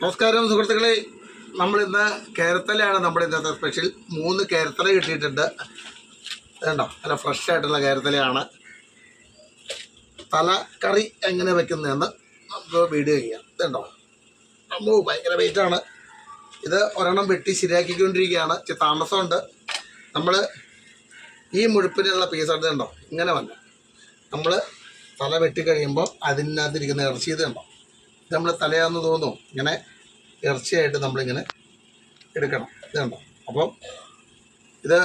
നമസ്കാരം സുഹൃത്തുക്കളെ. നമ്മളിന്ന് കേരത്തലയാണ് നമ്മുടെ ഇന്നത്തെ സ്പെഷ്യൽ മൂന്ന് കേരത്തല കിട്ടിയിട്ടുണ്ട്. വേണ്ടോ നല്ല ഫ്രഷ് ആയിട്ടുള്ള കേരത്തലയാണ്. തല കറി എങ്ങനെ വെക്കുന്നതെന്ന് നമുക്ക് വീഡിയോ ചെയ്യാം. ഇതുണ്ടോ? അമ്മോ ഭയങ്കര വെയിറ്റാണ് ഇത് ഒരെണ്ണം വെട്ടി ശരിയാക്കിക്കൊണ്ടിരിക്കുകയാണ്. ഇച്ചിരി താമസമുണ്ട്. നമ്മൾ ഈ മുഴുപ്പിനുള്ള പീസ് എടുത്തുണ്ടോ ഇങ്ങനെ വന്നു. നമ്മൾ തല വെട്ടിക്കഴിയുമ്പോൾ അതിനകത്തിരിക്കുന്ന ഇറച്ചി ഇത് കണ്ടോ ഇത് നമ്മൾ തലയാന്ന് തോന്നും. ഇങ്ങനെ ഇറച്ചിയായിട്ട് നമ്മളിങ്ങനെ എടുക്കണം. ഇതുണ്ടോ അപ്പം ഇത്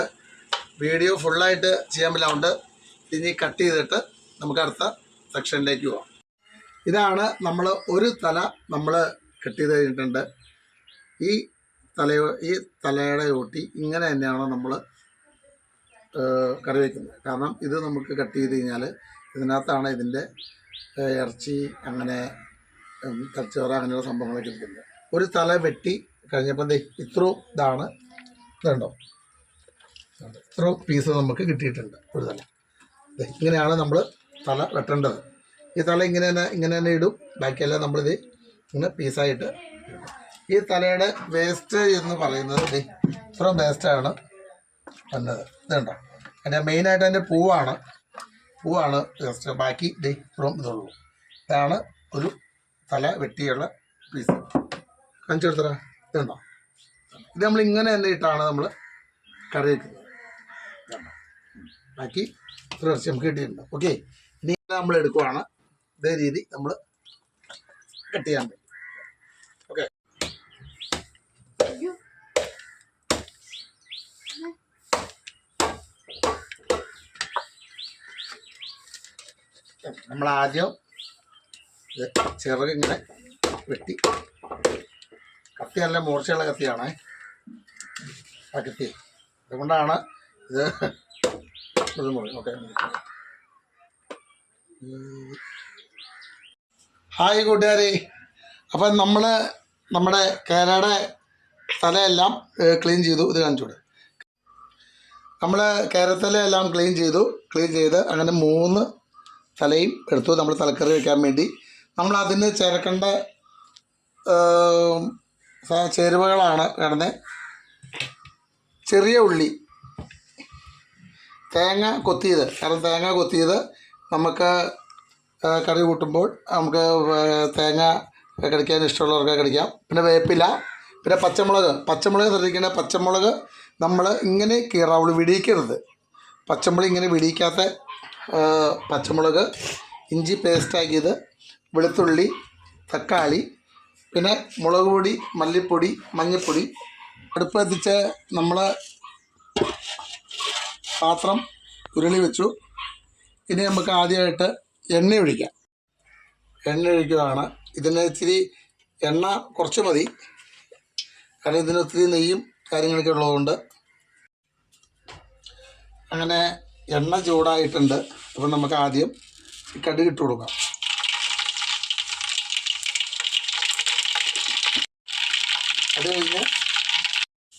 വീഡിയോ ഫുള്ളായിട്ട് ചെയ്യാൻ പറ്റാണ്ട് ഇനി കട്ട് ചെയ്തിട്ട് നമുക്ക് അടുത്ത സെക്ഷനിലേക്ക് പോവാം. ഇതാണ് നമ്മൾ ഒരു തല നമ്മൾ കട്ട് ചെയ്ത് കഴിഞ്ഞിട്ടുണ്ട്. ഈ തലയോ ഈ തലയുടെ ഊട്ടി ഇങ്ങനെ തന്നെയാണ് നമ്മൾ കറി വയ്ക്കുന്നത് കാരണം ഇത് നമുക്ക് കട്ട് ചെയ്ത് കഴിഞ്ഞാൽ ഇതിനകത്താണ് ഇതിന്റെ ഇറച്ചി അങ്ങനെ തച്ചോറ് അങ്ങനെയുള്ള സംഭവങ്ങളൊക്കെ ഇരിക്കുന്നത് ഒരു തല വെട്ടി കഴിഞ്ഞപ്പോൾ ദേ ഇത്രയും ഇതാണ്. ഇതുണ്ടോ? ഇത്ര പീസ് നമുക്ക് കിട്ടിയിട്ടുണ്ട് ഒരു തല. ഇങ്ങനെയാണ് നമ്മൾ തല വെട്ടേണ്ടത്. ഈ തല ഇങ്ങനെ തന്നെ ഇങ്ങനെ തന്നെ ഇടും. ബാക്കിയെല്ലാം നമ്മളിത് ഇങ്ങനെ പീസായിട്ട്. ഈ തലയുടെ വേസ്റ്റ് എന്ന് പറയുന്നത് ഇത്ര വേസ്റ്റാണ് വന്നത്. ഇതുണ്ടോ അതിന്റെ മെയിനായിട്ട് അതിന്റെ പൂവാണ്. പൂവാണ് വേസ്റ്റ് ബാക്കി ഇത്രയും ഇതുള്ളൂ. ഇതാണ് ഒരു തല വെട്ടിയുള്ള പീസ് കാണിച്ചു കൊടുത്തറ ഇത് നമ്മൾ ഇങ്ങനെ തന്നെ ഇട്ടാണ് നമ്മൾ കറി വയ്ക്കുന്നത്? ബാക്കി ഇറച്ചി നമുക്ക് കിട്ടിയിട്ടുണ്ട്. ഓക്കെ ഇനി നമ്മൾ എടുക്കുവാണ്. ഇതേ രീതി നമ്മൾ കട്ട് ചെയ്യാൻ പറ്റും. ഓക്കെ നമ്മൾ ആദ്യം ഇത് ചിറക് ഇങ്ങനെ വെട്ടി. കത്തി നല്ല മൂർച്ചയുള്ള കത്തിയാണ്. ആ കത്തി. അതുകൊണ്ടാണ് ഇത് ഓക്കെ. ഹായ് കൂട്ടുകാരെ. അപ്പം നമ്മൾ നമ്മുടെ കേരളയുടെ സ്ഥലമെല്ലാം ക്ലീൻ ചെയ്തു. ഇത് കാണിച്ചൂടെ നമ്മൾ കേരളത്തിലെല്ലാം ക്ലീൻ ചെയ്തു. ക്ലീൻ ചെയ്ത് അങ്ങനെ മൂന്ന് തലയും എടുത്തു. നമ്മൾ തലക്കറി വയ്ക്കാൻ വേണ്ടി നമ്മൾ അതിന് ചേർക്കേണ്ട ചേരുവകളാണ് കിടന്ന്. ചെറിയ ഉള്ളി തേങ്ങ കൊത്തിയത് കാരണം തേങ്ങ കൊത്തിയത് നമുക്ക് കറി കൂട്ടുമ്പോൾ നമുക്ക് തേങ്ങ കടിക്കാൻ ഇഷ്ടമുള്ളവർക്ക് കടിക്കാം. പിന്നെ വേപ്പില പിന്നെ പച്ചമുളക്. പച്ചമുളക് ശ്രദ്ധിക്കേണ്ട പച്ചമുളക് നമ്മൾ ഇങ്ങനെ കീറാവുള്ളൂ വിടിയിക്കരുത്. പച്ചമുളക് ഇങ്ങനെ വിടിയിക്കാത്ത പച്ചമുളക് ഇഞ്ചി പേസ്റ്റാക്കിയത് വെളുത്തുള്ളി തക്കാളി പിന്നെ മുളക് പൊടി മല്ലിപ്പൊടി മഞ്ഞൾപ്പൊടി അടുപ്പ് കത്തിച്ച് നമ്മൾ പാത്രം ഉരുളി വെച്ചു. ഇനി നമുക്ക് ആദ്യമായിട്ട് എണ്ണ ഒഴിക്കാം. എണ്ണ ഒഴിക്കുകയാണ്. ഇതിന് ഇത്തിരി എണ്ണ കുറച്ച് മതി. കാരണം ഇതിന് ഒത്തിരി നെയ്യും കാര്യങ്ങളൊക്കെ ഉള്ളതുകൊണ്ട്. അങ്ങനെ എണ്ണ ചൂടായിട്ടുണ്ട്. അപ്പം നമുക്ക് ആദ്യം കടുകിട്ട് കൊടുക്കാം. അത് കഴിഞ്ഞ്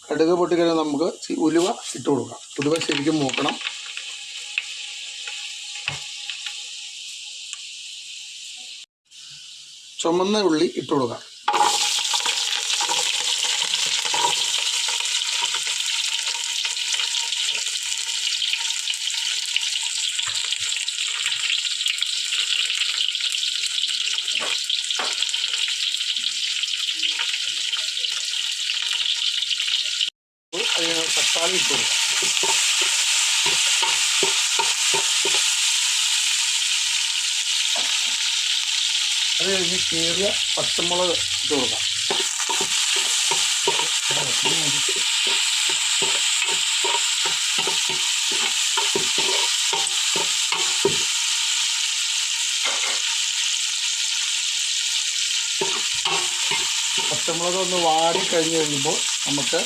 കടുക് പൊട്ടിക്കഴിഞ്ഞാൽ നമുക്ക് ഉലുവ ഇട്ട് കൊടുക്കാം. ഉലുവ ശരിക്കും മൂക്കണം. ചുമന്ന ഉള്ളി ഇട്ട് കൊടുക്കാം അതിന് തക്കാളി ഇട്ട് കൊടുക്കാം കഴിഞ്ഞ് കീറിയ പച്ചമുളക് ഇട്ട് കൊടുക്കാം. പച്ചമുളക് ഒന്ന് വാടി കഴിഞ്ഞ് കഴിയുമ്പോൾ നമുക്ക്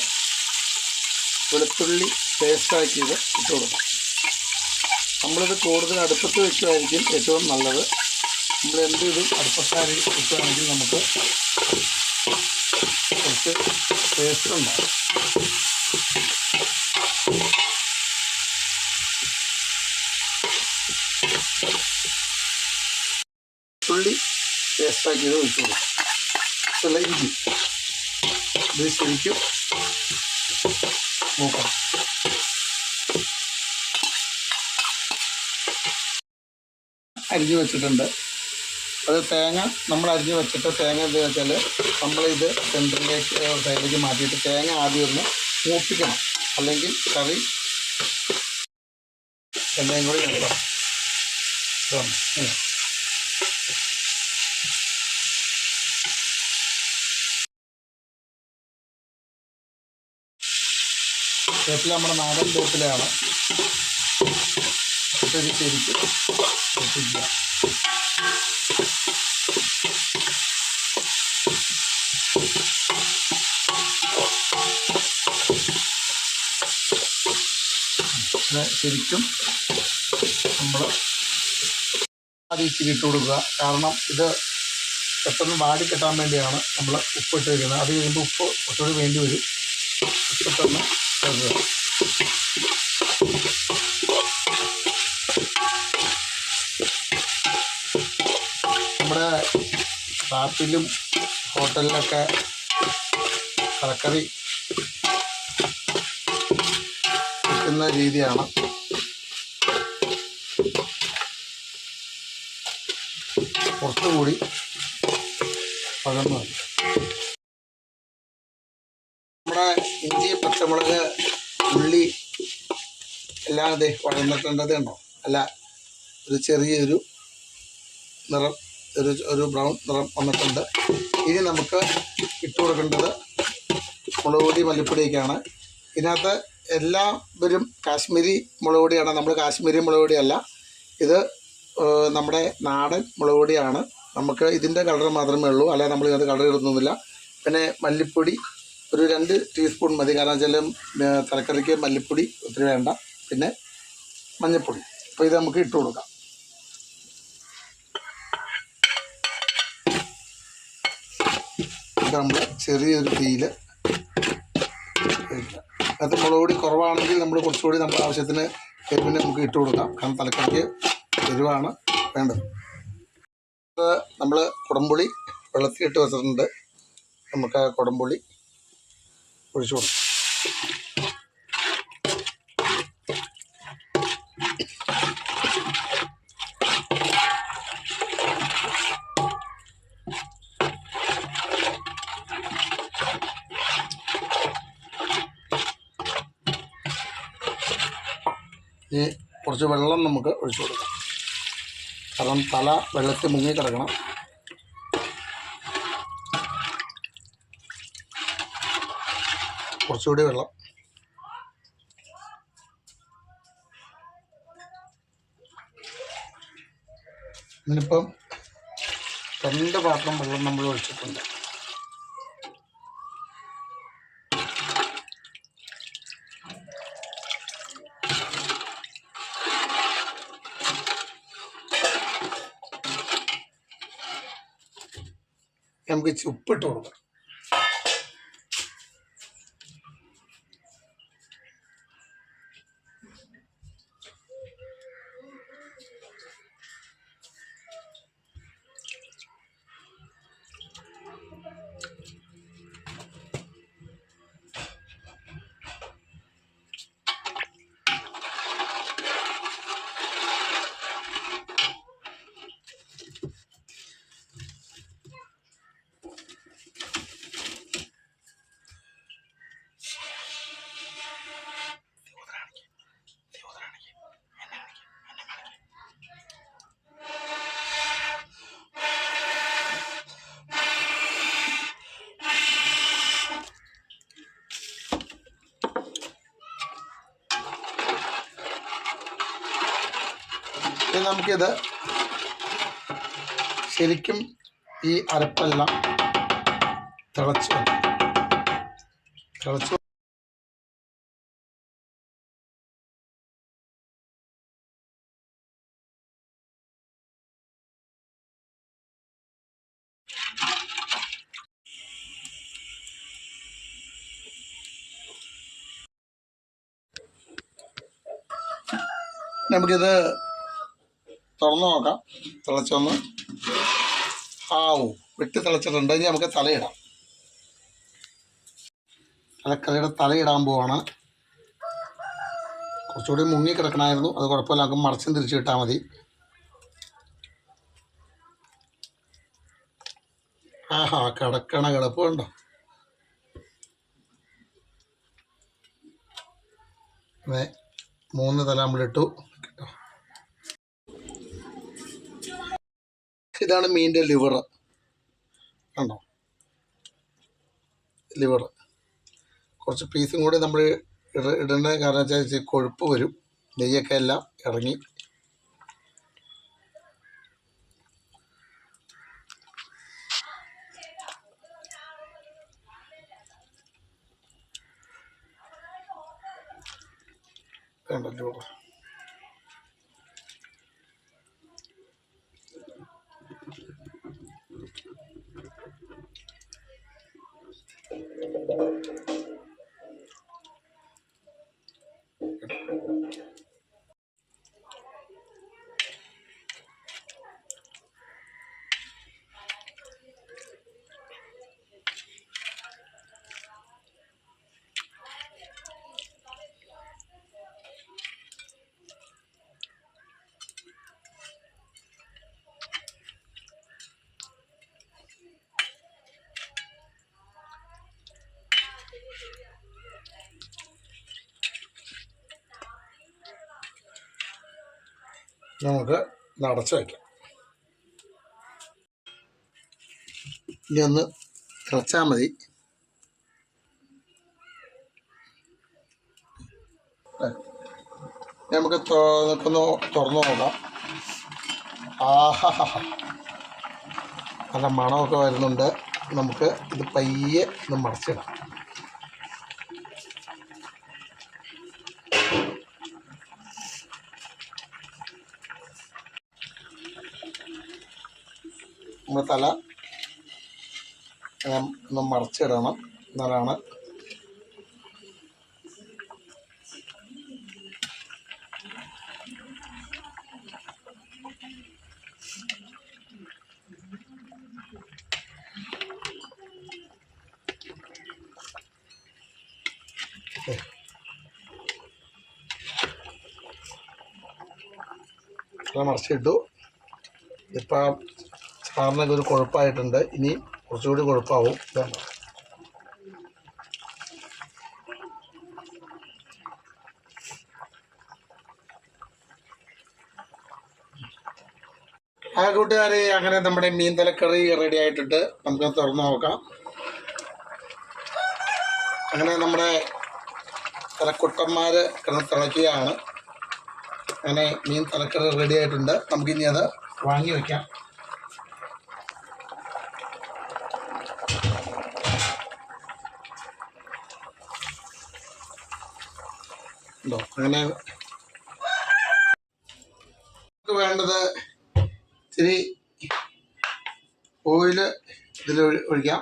വെളുത്തുള്ളി പേസ്റ്റാക്കിയത് ഇട്ട് കൊടുക്കാം. നമ്മളിത് കൂടുതൽ അടുപ്പത്ത് വെച്ചായിരിക്കും ഏറ്റവും നല്ലത്. നമ്മൾ എന്ത് ഇത് അടുപ്പക്കാരി കിട്ടുകയാണെങ്കിൽ നമുക്ക് കുറച്ച് ടേസ്റ്റ് ഉണ്ടാകും ഉള്ളി പേസ്റ്റാക്കിയത് ഒഴിച്ചു അല്ല ഇഞ്ചി. ഇത് ശരിക്കും നോക്കണം അരിഞ്ഞു വെച്ചിട്ടുണ്ട്. അത് തേങ്ങ നമ്മൾ അരിഞ്ഞ് വെച്ചിട്ട് തേങ്ങ എന്താ വെച്ചാൽ നമ്മൾ നമ്മളിത് സെന്ററിലേക്ക് സൈഡിലേക്ക് മാറ്റിയിട്ട് തേങ്ങ ആദ്യം ഒന്ന് മൂപ്പിക്കണം അല്ലെങ്കിൽ കറി എല്ലാം കൂടി. ഇങ്ങനെ. വേപ്പില നമ്മുടെ നാടൻ വേപ്പിലയാണ് ശരി ശരിക്കും ഇത് ശരിക്കും നമ്മൾ ഇച്ചിരി ഇട്ട് കൊടുക്കുക. കാരണം ഇത് പെട്ടെന്ന് വാടി കെട്ടാൻ വേണ്ടിയാണ് നമ്മൾ ഉപ്പ് ഇട്ട് വയ്ക്കുന്നത് അത് കഴിയുമ്പോൾ ഉപ്പ് കുറച്ചുകൂടി വേണ്ടി വരും. ഉപ്പിട്ടൊന്ന് ചേർക്കുക നമ്മുടെ ഷാപ്പിലും ഹോട്ടലിലൊക്കെ തലക്കറി കിട്ടുന്ന രീതിയാണ്. കുറച്ചുകൂടി പകർന്നു നമ്മുടെ ഇഞ്ചി പച്ചമുളക് ഉള്ളി എല്ലാം അതെ വഴന്നിട്ടുണ്ടത് ഉണ്ടോ അല്ല ഒരു ചെറിയൊരു നിറം ഒരു ഒരു ബ്രൗൺ നിറം വന്നിട്ടുണ്ട്. ഇനി നമുക്ക് ഇട്ട് കൊടുക്കേണ്ടത് മുളക് പൊടി മല്ലിപ്പൊടിയൊക്കെയാണ്. ഇതിനകത്ത് എല്ലാവരും കാശ്മീരി മുളക് പൊടിയാണ്. നമ്മൾ കാശ്മീരി മുളക് പൊടിയല്ല. ഇത് നമ്മുടെ നാടൻ മുളക് പൊടിയാണ്. നമുക്ക് ഇതിന്റെ കളർ മാത്രമേ ഉള്ളൂ. അല്ലാതെ നമ്മൾ ഇതിനകത്ത് കളർ ഇടുന്നൊന്നുമില്ല. പിന്നെ മല്ലിപ്പൊടി ഒരു രണ്ട് ടീസ്പൂൺ മതി. കാരണം വെച്ചാൽ തലക്കറിക്ക് മല്ലിപ്പൊടി ഒത്തിരി വേണ്ട. പിന്നെ മഞ്ഞൾപ്പൊടി അപ്പോൾ ഇത് നമുക്ക് ഇട്ട് കൊടുക്കാം. നമ്മൾ ചെറിയൊരു തീയിൽ അത് മുളക് പൊടി കുറവാണെങ്കിൽ നമ്മൾ കുറച്ചുകൂടി നമ്മുടെ ആവശ്യത്തിന് എരിവിന് നമുക്ക് ഇട്ട് കൊടുക്കാം. കാരണം തലക്കറിക്ക് എരിവാണ് വേണ്ടത്. നമ്മൾ കുടംപുളി വെള്ളത്തിൽ ഇട്ട് വെച്ചിട്ടുണ്ട്. നമുക്ക് ആ കുടംപുളി ഒഴിച്ചു കൊടുക്കാം. ഇനി കുറച്ച് വെള്ളം നമുക്ക് ഒഴിച്ചു കൊടുക്കാം. കാരണം തല വെള്ളത്തിൽ മുങ്ങി കിടക്കണം. കുറച്ചുകൂടി വെള്ളം. ഇതിനിപ്പം രണ്ട് പാത്രം വെള്ളം നമ്മൾ ഒഴിച്ചിട്ടുണ്ട്. നമുക്ക് ഉപ്പിട്ട് കൊടുക്കാം നമുക്കിത് ശരിക്കും ഈ അരപ്പെല്ലാം തിളച്ച് തിളച്ചു നമുക്കിത് തുറന്നു നോക്കാം. തിളച്ചൊന്ന് ആവും. വെട്ടി തിളച്ചിട്ടുണ്ട്. ഇനി നമുക്ക് തലയിടാം. തലക്കറിയുടെ തലയിടാൻ പോവാണ്. കുറച്ചുകൂടി മുങ്ങി കിടക്കണമായിരുന്നു. അത് കുഴപ്പമില്ല. നമുക്ക് മറച്ചും തിരിച്ചു കിട്ടാൽ മതി. ആഹാ കിടക്കണ കിടപ്പുണ്ടോ അതെ മൂന്ന് തല നമ്മളിട്ടു. ഇതാണ് മീനിന്റെ ലിവർ. കണ്ടോ? ലിവർ. കുറച്ച് പീസും കൂടി നമ്മൾ ഇട ഇടേണ്ട കാരണം വെച്ചാൽ കൊഴുപ്പ് വരും. നെയ്യൊക്കെ എല്ലാം ഇറങ്ങി. വേണ്ട ലിവർ നമുക്ക് നടച്ച് വയ്ക്കാം. ഇനി ഒന്ന് ഇറച്ചാൽ മതി. നമുക്ക് നിൽക്കുന്നു തുറന്നു നോക്കാം. ആഹാ നല്ല മണമൊക്കെ വരുന്നുണ്ട്. നമുക്ക് ഇത് പയ്യെ ഒന്ന് മറച്ചിടാം. നമ്മൾ തല ഒന്ന് മറച്ചിടണം എന്നാലാണ് മറച്ചിട്ടു. ഇപ്പം സാറിനൊക്കെ ഒരു കുഴപ്പമായിട്ടുണ്ട് ഇനി കുറച്ചുകൂടി കുഴപ്പമാവും ആ കൂട്ടുകാരെ അങ്ങനെ നമ്മുടെ മീൻ തലക്കറി റെഡി ആയിട്ടിട്ട് നമുക്ക് തുറന്നു നോക്കാം. അങ്ങനെ നമ്മുടെ തലക്കുട്ടന്മാർ കിടന്ന് തിളയ്ക്കുകയാണ്. അങ്ങനെ മീൻ തലക്കറി റെഡി ആയിട്ടുണ്ട്. നമുക്കിനി അത് വാങ്ങി വയ്ക്കാം ഉണ്ടോ? അങ്ങനെ നമുക്ക് വേണ്ടത് ഇത്തിരി ഓയിൽ ഇതിൽ ഒഴിക്കാം.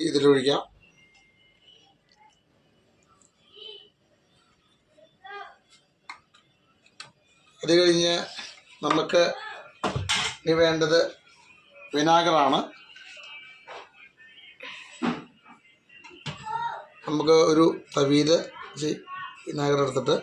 ഇതിലൊഴിക്കാം അത് കഴിഞ്ഞ് നമുക്ക് ഇനി വേണ്ടത് വിനാഗറാണ്. നമുക്ക് ഒരു തവിയിൽ വിനാഗർ എടുത്തിട്ട്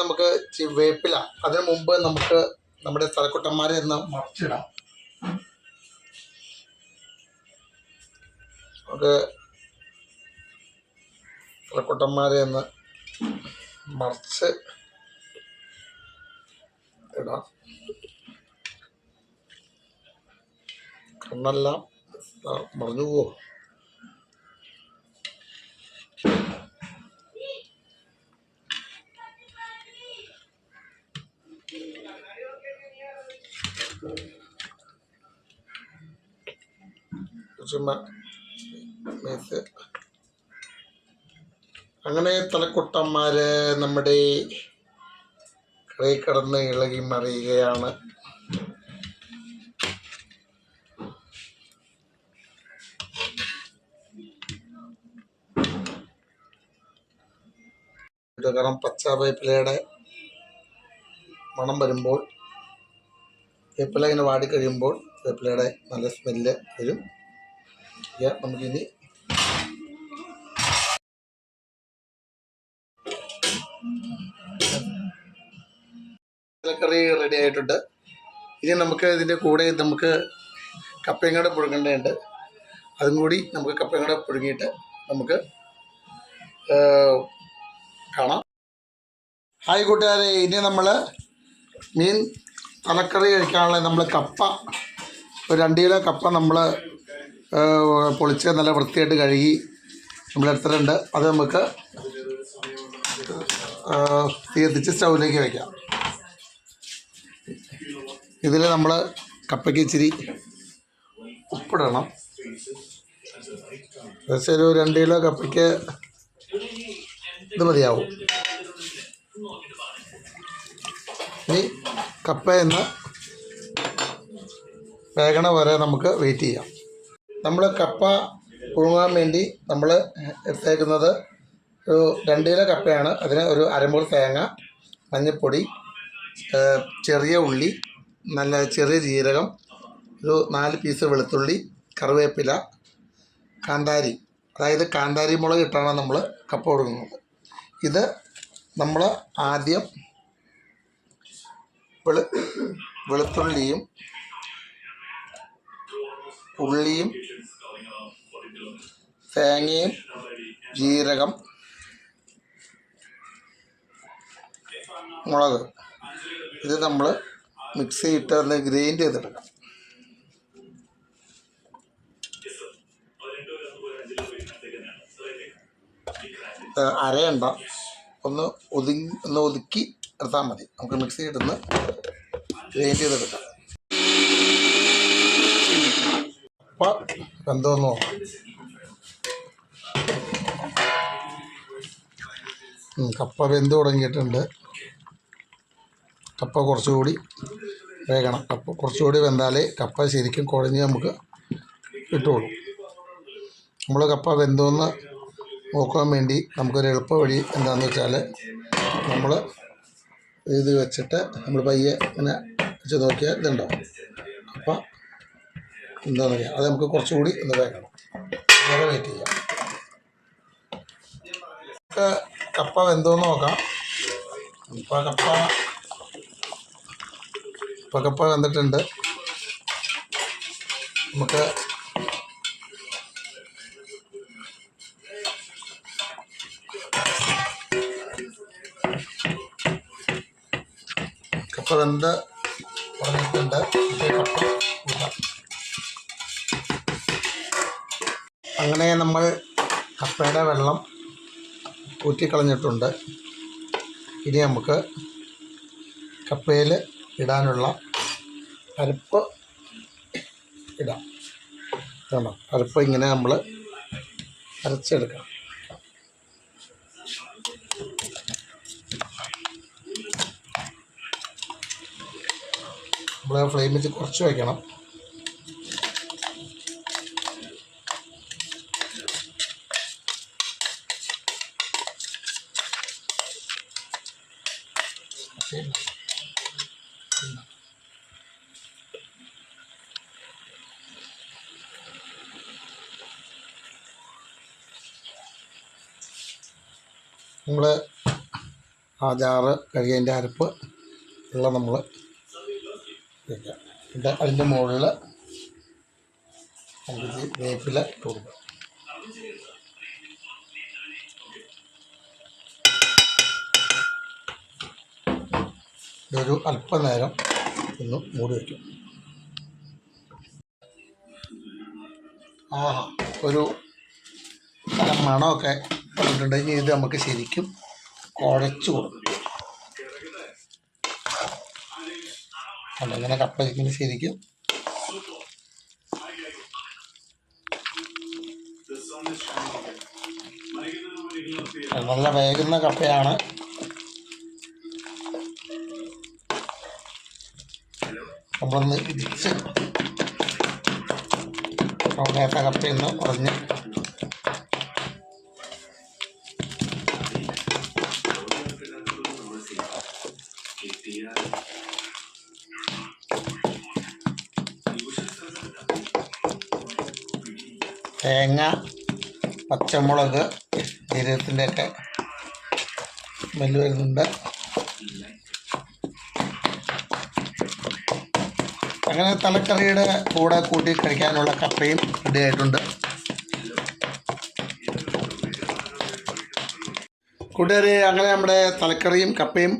നമുക്ക് വേപ്പില അതിനു മുമ്പ് നമുക്ക് നമ്മുടെ തലക്കുട്ടന്മാരെ ഒന്ന് മറച്ചിടാം. നമുക്ക് തലക്കുട്ടന്മാരെ ഒന്ന് മറിച്ച് ഇടാം. കണ്ണെല്ലാം മറഞ്ഞു പോവോ. ചുമ്മാ മേസ് അങ്ങനെ തലക്കുട്ടന്മാർ നമ്മുടെ കടയിൽ കിടന്ന് ഇളകി മറിയുകയാണ്. കാരണം പച്ച വേപ്പിലയുടെ മണം വരുമ്പോൾ വേപ്പില ഇങ്ങനെ വാടിക്കഴിയുമ്പോൾ വേപ്പിലയുടെ നല്ല സ്മെല്ല് വരും. നമുക്കിനി കറി റെഡി ആയിട്ടുണ്ട്. ഇനി നമുക്ക് ഇതിന്റെ കൂടെ നമുക്ക് കപ്പയും കൂടെ പുഴുങ്ങേണ്ടതുണ്ട്. അതും കൂടി നമുക്ക് കപ്പയും കൂടെ പുഴുങ്ങിയിട്ട് നമുക്ക് കാണാം. ഹായ് കൂട്ടുകാരെ ഇനി നമ്മൾ മീൻ തലക്കറി കഴിക്കാനുള്ള നമ്മൾ കപ്പ ഒരു രണ്ട് കിലോ കപ്പ നമ്മൾ പൊളിച്ച് നല്ല വൃത്തിയായിട്ട് കഴുകി നമ്മൾ എടുത്തിട്ടുണ്ട്. അത് നമുക്ക് തീർത്തിച്ച് സ്റ്റൗവിലേക്ക് വയ്ക്കാം ഇതിൽ നമ്മൾ കപ്പയ്ക്ക് ഇച്ചിരി ഉപ്പിടണം. ഏകദേശം ഒരു രണ്ട് കിലോ കപ്പയ്ക്ക് ഇത് മതിയാവും. ഇനി കപ്പ എന്ന് വേഗണ വരെ നമുക്ക് വെയിറ്റ് ചെയ്യാം. നമ്മൾ കപ്പ പുഴുങ്ങാൻ വേണ്ടി നമ്മൾ എടുത്തേക്കുന്നത് ഒരു രണ്ട് കിലോ കപ്പയാണ്. അതിന് ഒരു അരമുറി തേങ്ങ മഞ്ഞൾപ്പൊടി ചെറിയ ഉള്ളി നല്ല ചെറിയ ജീരകം ഒരു നാല് പീസ് വെളുത്തുള്ളി കറിവേപ്പില കാന്താരി. അതായത് കാന്താരി മുളക് ഇട്ടാണ് നമ്മൾ കപ്പ കൊടുക്കുന്നത്. ഇത് നമ്മൾ ആദ്യം വെളു വെളുത്തുള്ളിയും ഉള്ളിയും തേങ്ങയും ജീരകം മുളക്. ഇത് നമ്മൾ മിക്സി ഇട്ട് അതിൽ ഗ്രൈൻഡ് ചെയ്തെടുക്കാം അരയണ്ട. ഒന്ന് ഒതുങ്ങി ഒന്ന് ഒതുക്കി എടുത്താൽ മതി. നമുക്ക് മിക്സി ഇടുന്ന് ഗ്രൈൻഡ് ചെയ്തെടുക്കാം. അപ്പം എന്തോന്ന് കപ്പ വെന്ത് തുടങ്ങിയിട്ടുണ്ട്. കപ്പ കുറച്ചുകൂടി വേകണം. കപ്പ കുറച്ചുകൂടി വെന്താലേ കപ്പ ശരിക്കും കുഴഞ്ഞ് നമുക്ക് കിട്ടുള്ളൂ. നമ്മൾ കപ്പ വെന്തോന്ന് നോക്കാൻ വേണ്ടി നമുക്കൊരു എളുപ്പ വഴി എന്താണെന്ന് വെച്ചാൽ നമ്മൾ ഇത് വെച്ചിട്ട് നമ്മൾ പയ്യെ ഇങ്ങനെ വെച്ച് നോക്കിയാൽ ഇതുണ്ടാവും അപ്പം എന്താണെന്ന് അറിയാം. അത് നമുക്ക് കുറച്ചുകൂടി ഒന്ന് വേകണം. വേറെ വെയിറ്റ് ചെയ്യാം. നമുക്ക് കപ്പ വെന്തോന്ന് നോക്കാം. ഇപ്പം കപ്പ ഇപ്പം വന്നിട്ടുണ്ട്. നമുക്ക് കപ്പ വെന്ത് പറഞ്ഞിട്ടുണ്ട്? അങ്ങനെ നമ്മൾ കപ്പയുടെ വെള്ളം ഊറ്റിക്കളഞ്ഞിട്ടുണ്ട്. ഇനി നമുക്ക് കപ്പയിൽ ഇടാനുള്ള അരപ്പ് ഇടാം. വേണം അരപ്പ് ഇങ്ങനെ നമ്മൾ അരച്ചെടുക്കണം. നമ്മൾ ഫ്ലെയിം വെച്ച് കുറച്ച് വയ്ക്കണം നമ്മൾ ആ ജാറ് കഴുകിയതിന്റെ അരപ്പ് വെള്ളം നമ്മൾ വയ്ക്കാം എന്നിട്ട് അതിന്റെ മുകളിൽ നമുക്ക് വേപ്പില ഇട്ട് കൊടുക്കാം ഇതൊരു അല്പനേരം ഒന്ന് മൂടി വയ്ക്കും ആഹാ ഒരു നല്ല വന്നിട്ടുണ്ടെങ്കിൽ ഇത് നമുക്ക് ശരിക്കും കുഴച്ച് കൊടുക്കും. അങ്ങനെ കപ്പ ഇങ്ങനെ ശരിക്കും നല്ല വേകുന്ന കപ്പയാണ്. നമ്മളൊന്ന് ഇടിച്ച് അവിടെയൊക്കെ കപ്പയൊന്ന് ഉറഞ്ഞ് തേങ്ങ പച്ചമുളക് ജീരകത്തിന്റെയൊക്കെ സ്മെല്ല് വരുന്നുണ്ട്. അങ്ങനെ തലക്കറിയുടെ കൂടെ കൂട്ടി കഴിക്കാനുള്ള കപ്പയും റെഡി ആയിട്ടുണ്ട്. കൂട്ടുകാരെ അങ്ങനെ നമ്മുടെ തലക്കറിയും കപ്പയും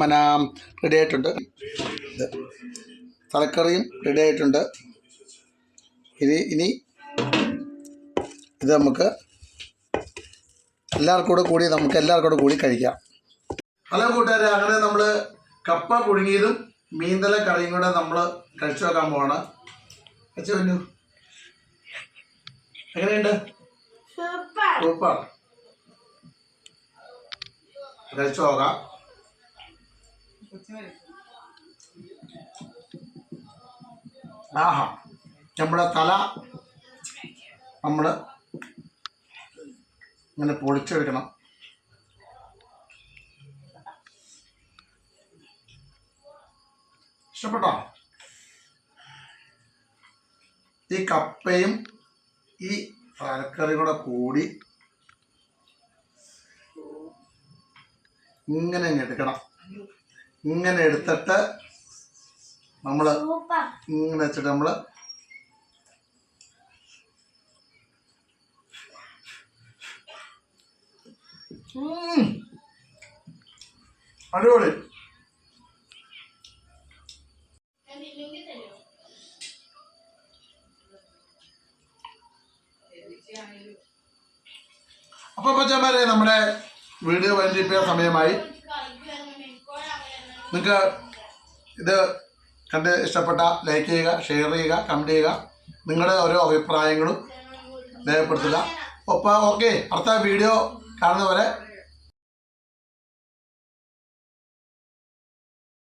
പിന്നെ റെഡി ആയിട്ടുണ്ട്. തലക്കറിയും റെഡി ആയിട്ടുണ്ട്. ഇനി ഇനി ഇത് നമുക്ക് എല്ലാവർക്കും കൂടെ കൂടി നമുക്ക് എല്ലാവർക്കും കൂടെ കൂടി കഴിക്കാം. ഹലോ കൂട്ടുകാരെ അങ്ങനെ നമ്മൾ കപ്പ പുഴുങ്ങിയതും മീന്തല കറിയും കൂടെ നമ്മൾ കഴിച്ചു നോക്കാൻ പോവാണ്. അച്ഛനു എങ്ങനെയുണ്ട്? സൂപ്പർ. സൂപ്പർ. കഴിച്ചു നോക്കാം. ആഹാ നമ്മുടെ തല നമ്മൾ ഇങ്ങനെ പൊളിച്ചെടുക്കണം. ഇഷ്ടപ്പെട്ടോ? ഈ കപ്പയും ഈ തലക്കറി കൂടെ കൂടി ഇങ്ങനെ എടുക്കണം. ഇങ്ങനെ എടുത്തിട്ട് നമ്മൾ ഇങ്ങനെ വെച്ചിട്ട് നമ്മൾ അടിപൊളി. അപ്പൊ പച്ചമാരെ നമ്മുടെ വീഡിയോ വൈകിപ്പിയ സമയമായി. നിങ്ങൾക്ക് ഇത് കണ്ട് ഇഷ്ടപ്പെട്ട ലൈക്ക് ചെയ്യുക ഷെയർ ചെയ്യുക കമന്റ് ചെയ്യുക. നിങ്ങളുടെ ഓരോ അഭിപ്രായങ്ങളും രേഖപ്പെടുത്തുക. ഒപ്പം ഓക്കെ അടുത്ത വീഡിയോ കാണുന്നവരെ